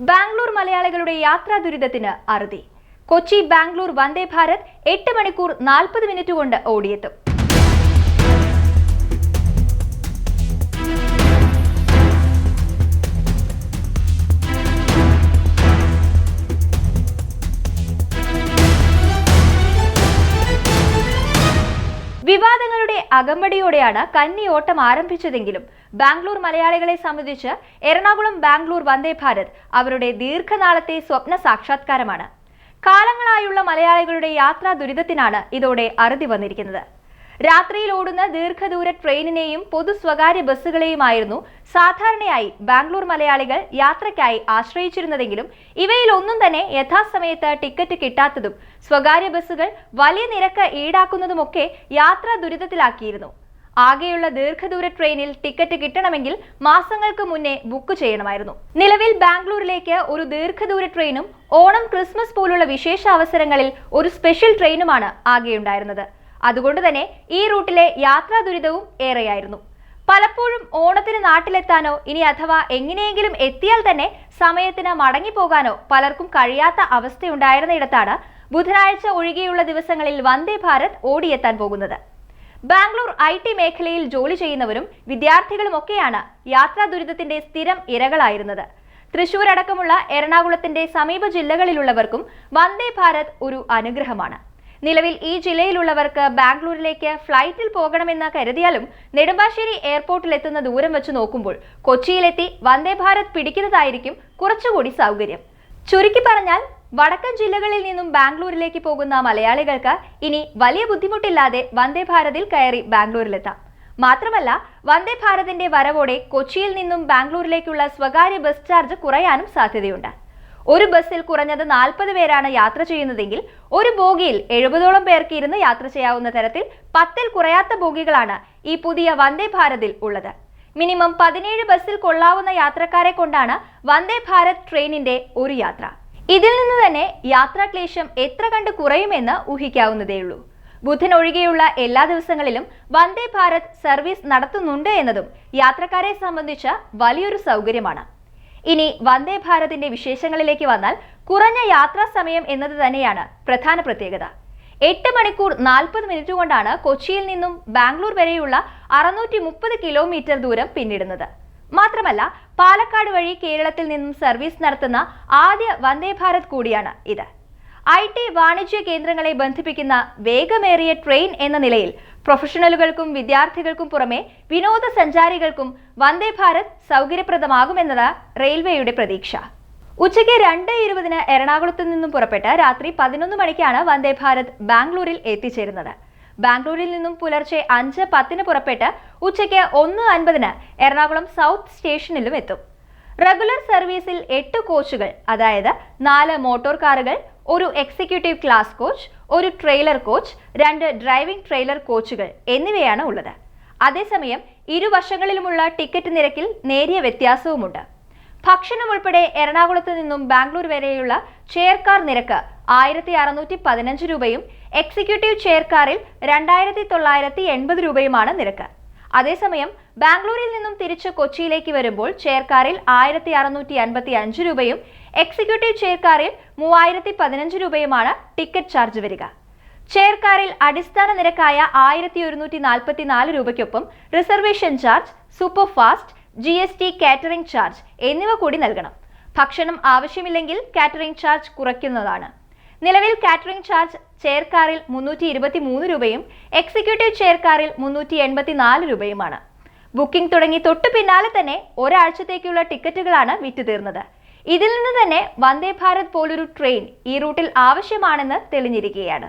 ബാംഗ്ലൂർ മലയാളികളുടെ യാത്രാ ദുരിതത്തിന് അറുതി. കൊച്ചി ബാംഗ്ലൂർ വന്ദേ ഭാരത് എട്ട് മണിക്കൂർ നാൽപ്പത് മിനിറ്റ് കൊണ്ട് ഓടിയെത്തും. അകമ്പടിയോടെയാണ് കന്നിയോട്ടം ആരംഭിച്ചതെങ്കിലും ബാംഗ്ലൂർ മലയാളികളെ സംബന്ധിച്ച് എറണാകുളം ബാംഗ്ലൂർ വന്ദേ ഭാരത് അവരുടെ ദീർഘനാളത്തെ സ്വപ്ന സാക്ഷാത്കാരമാണ്. കാലങ്ങളായുള്ള മലയാളികളുടെ യാത്രാ ദുരിതത്തിനാണ് ഇതോടെ അറുതി വന്നിരിക്കുന്നത്. രാത്രിയിൽ ഓടുന്ന ദീർഘദൂര ട്രെയിനിനെയും പൊതു സ്വകാര്യ ബസ്സുകളെയുമായിരുന്നു സാധാരണയായി ബാംഗ്ലൂർ മലയാളികൾ യാത്രയ്ക്കായി ആശ്രയിച്ചിരുന്നതെങ്കിലും ഇവയിൽ ഒന്നും തന്നെ യഥാസമയത്ത് ടിക്കറ്റ് കിട്ടാത്തതും സ്വകാര്യ ബസ്സുകൾ വലിയ നിരക്ക് ഈടാക്കുന്നതുമൊക്കെ യാത്ര ദുരിതത്തിലാക്കിയിരുന്നു. ആകെയുള്ള ദീർഘദൂര ട്രെയിനിൽ ടിക്കറ്റ് കിട്ടണമെങ്കിൽ മാസങ്ങൾക്ക് മുന്നേ ബുക്ക് ചെയ്യണമായിരുന്നു. നിലവിൽ ബാംഗ്ലൂരിലേക്ക് ഒരു ദീർഘദൂര ട്രെയിനും ഓണം ക്രിസ്മസ് പോലുള്ള വിശേഷ അവസരങ്ങളിൽ ഒരു സ്പെഷ്യൽ ട്രെയിനുമാണ് ആകെയുണ്ടായിരുന്നത്. അതുകൊണ്ട് തന്നെ ഈ റൂട്ടിലെ യാത്രാ ദുരിതവും ഏറെയായിരുന്നു. പലപ്പോഴും ഓണത്തിന് നാട്ടിലെത്താനോ ഇനി അഥവാ എങ്ങനെയെങ്കിലും എത്തിയാൽ തന്നെ സമയത്തിന് മടങ്ങിപ്പോകാനോ പലർക്കും കഴിയാത്ത അവസ്ഥയുണ്ടായിരുന്നിടത്താണ് ബുധനാഴ്ച ഒഴികെയുള്ള ദിവസങ്ങളിൽ വന്ദേ ഭാരത് ഓടിയെത്താൻ പോകുന്നത്. ബാംഗ്ലൂർ ഐ ടി മേഖലയിൽ ജോലി ചെയ്യുന്നവരും വിദ്യാർത്ഥികളുമൊക്കെയാണ് യാത്രാ ദുരിതത്തിന്റെ സ്ഥിരം ഇരകളായിരുന്നത്. തൃശൂർ അടക്കമുള്ള എറണാകുളത്തിന്റെ സമീപ ജില്ലകളിലുള്ളവർക്കും വന്ദേ ഭാരത് ഒരു അനുഗ്രഹമാണ്. നിലവിൽ ഈ ജില്ലയിലുള്ളവർക്ക് ബാംഗ്ലൂരിലേക്ക് ഫ്ലൈറ്റിൽ പോകണമെന്ന് കരുതിയാലും നെടുമ്പാശ്ശേരി എയർപോർട്ടിലെത്തുന്ന ദൂരം വെച്ച് നോക്കുമ്പോൾ കൊച്ചിയിലെത്തി വന്ദേ ഭാരത് പിടിക്കുന്നതായിരിക്കും കുറച്ചുകൂടി സൗകര്യം. ചുരുക്കി പറഞ്ഞാൽ വടക്കൻ ജില്ലകളിൽ നിന്നും ബാംഗ്ലൂരിലേക്ക് പോകുന്ന മലയാളികൾക്ക് ഇനി വലിയ ബുദ്ധിമുട്ടില്ലാതെ വന്ദേ ഭാരതിൽ കയറി ബാംഗ്ലൂരിലെത്താം. മാത്രമല്ല വന്ദേ ഭാരതിന്റെ വരവോടെ കൊച്ചിയിൽ നിന്നും ബാംഗ്ലൂരിലേക്കുള്ള സ്വകാര്യ ബസ് ചാർജ് കുറയാനും സാധ്യതയുണ്ട്. ഒരു ബസ്സിൽ കുറഞ്ഞത് നാൽപ്പത് പേരാണ് യാത്ര ചെയ്യുന്നതെങ്കിൽ ഒരു ബോഗിയിൽ എഴുപതോളം പേർക്ക് ഇരുന്ന് യാത്ര ചെയ്യാവുന്ന തരത്തിൽ പത്തിൽ കുറയാത്ത ബോഗികളാണ് ഈ പുതിയ വന്ദേ ഭാരതിൽ ഉള്ളത്. മിനിമം പതിനേഴ് ബസ്സിൽ കൊള്ളാവുന്ന യാത്രക്കാരെ കൊണ്ടാണ് വന്ദേ ഭാരത് ട്രെയിനിന്റെ ഒരു യാത്ര. ഇതിൽ നിന്ന് തന്നെ യാത്രാക്ലേശം എത്ര കണ്ട് കുറയുമെന്ന് ഊഹിക്കാവുന്നതേയുള്ളൂ. ബുധൻ ഒഴികെയുള്ള എല്ലാ ദിവസങ്ങളിലും വന്ദേ ഭാരത് സർവീസ് നടത്തുന്നുണ്ട് എന്നതും യാത്രക്കാരെ സംബന്ധിച്ച വലിയൊരു സൗകര്യമാണ്. ഇനി വന്ദേ ഭാരതിന്റെ വിശേഷങ്ങളിലേക്ക് വന്നാൽ കുറഞ്ഞ യാത്രാ സമയം എന്നത് തന്നെയാണ് പ്രധാന പ്രത്യേകത. എട്ട് മണിക്കൂർ നാൽപ്പത് മിനിറ്റ് കൊണ്ടാണ് കൊച്ചിയിൽ നിന്നും ബാംഗ്ലൂർ വരെയുള്ള അറുന്നൂറ്റി മുപ്പത് കിലോമീറ്റർ ദൂരം പിന്നിടുന്നത്. മാത്രമല്ല പാലക്കാട് വഴി കേരളത്തിൽ നിന്നും സർവീസ് നടത്തുന്ന ആദ്യ വന്ദേ ഭാരത് കൂടിയാണ് ഇത്. ഐ ടി വാണിജ്യ കേന്ദ്രങ്ങളെ ബന്ധിപ്പിക്കുന്ന വേഗമേറിയ ട്രെയിൻ എന്ന നിലയിൽ പ്രൊഫഷണലുകൾക്കും വിദ്യാർത്ഥികൾക്കും പുറമെ വിനോദസഞ്ചാരികൾക്കും വന്ദേ ഭാരത് സൗകര്യപ്രദമാകുമെന്നത് റെയിൽവേയുടെ പ്രതീക്ഷ. ഉച്ചയ്ക്ക് രണ്ട് ഇരുപതിന് എറണാകുളത്ത് നിന്നും പുറപ്പെട്ട് രാത്രി പതിനൊന്ന് മണിക്കാണ് വന്ദേ ഭാരത് ബാംഗ്ലൂരിൽ എത്തിച്ചേരുന്നത്. ബാംഗ്ലൂരിൽ നിന്നും പുലർച്ചെ അഞ്ച് പത്തിന് പുറപ്പെട്ട് ഉച്ചയ്ക്ക് ഒന്ന് അൻപതിന് എറണാകുളം സൗത്ത് സ്റ്റേഷനിലും എത്തും. റെഗുലർ സർവീസിൽ എട്ട് കോച്ചുകൾ അതായത് നാല് മോട്ടോർ കാറുകൾ ഒരു എക്സിക്യൂട്ടീവ് ക്ലാസ് കോച്ച് ഒരു ട്രെയിലർ കോച്ച് രണ്ട് ഡ്രൈവിംഗ് ട്രെയിലർ കോച്ചുകൾ എന്നിവയാണ് ഉള്ളത്. അതേസമയം ഇരുവശങ്ങളിലുമുള്ള ടിക്കറ്റ് നിരക്കിൽ നേരിയ വ്യത്യാസവുമുണ്ട്. ഭക്ഷണം ഉൾപ്പെടെ എറണാകുളത്ത് നിന്നും ബാംഗ്ലൂർ വരെയുള്ള ചെയർ കാർ നിരക്ക് ആയിരത്തി അറുന്നൂറ്റി പതിനഞ്ച് രൂപയും എക്സിക്യൂട്ടീവ് ചെയർ കാറിൽ രണ്ടായിരത്തി തൊള്ളായിരത്തി എൺപത് രൂപയുമാണ് നിരക്ക്. അതേസമയം ബാംഗ്ലൂരിൽ നിന്നും തിരിച്ച് കൊച്ചിയിലേക്ക് വരുമ്പോൾ ചെയർകാറിൽ ആയിരത്തി അറുന്നൂറ്റി അൻപത്തി അഞ്ച് രൂപയും എക്സിക്യൂട്ടീവ് ചെയർകാറിൽ മൂവായിരത്തി പതിനഞ്ച് രൂപയുമാണ് ടിക്കറ്റ് ചാർജ് വരിക. ചെയർകാറിൽ അടിസ്ഥാന നിരക്കായ ആയിരത്തി ഒരുന്നൂറ്റി നാൽപ്പത്തി നാല് രൂപയ്ക്കൊപ്പം reservation charge super fast G S T catering charge എന്നിവ കൂടി നൽകണം. ഭക്ഷണം ആവശ്യമില്ലെങ്കിൽ കാറ്ററിംഗ് ചാർജ് കുറയ്ക്കുന്നതാണ്. നിലവിൽ കാറ്ററിംഗ് ചാർജ് ചെയർ കാറിൽ മുന്നൂറ്റി ഇരുപത്തി മൂന്ന് രൂപയും എക്സിക്യൂട്ടീവ് ചെയർ കാറിൽ മുന്നൂറ്റി എൺപത്തി നാല് രൂപയുമാണ്. ബുക്കിംഗ് തുടങ്ങി തൊട്ടു പിന്നാലെ തന്നെ ഒരാഴ്ചത്തേക്കുള്ള ടിക്കറ്റുകളാണ് വിറ്റുതീർന്നത്. ഇതിൽ നിന്ന് തന്നെ വന്ദേ ഭാരത് പോലൊരു ട്രെയിൻ ഈ റൂട്ടിൽ ആവശ്യമാണെന്ന് തെളിഞ്ഞിരിക്കുകയാണ്.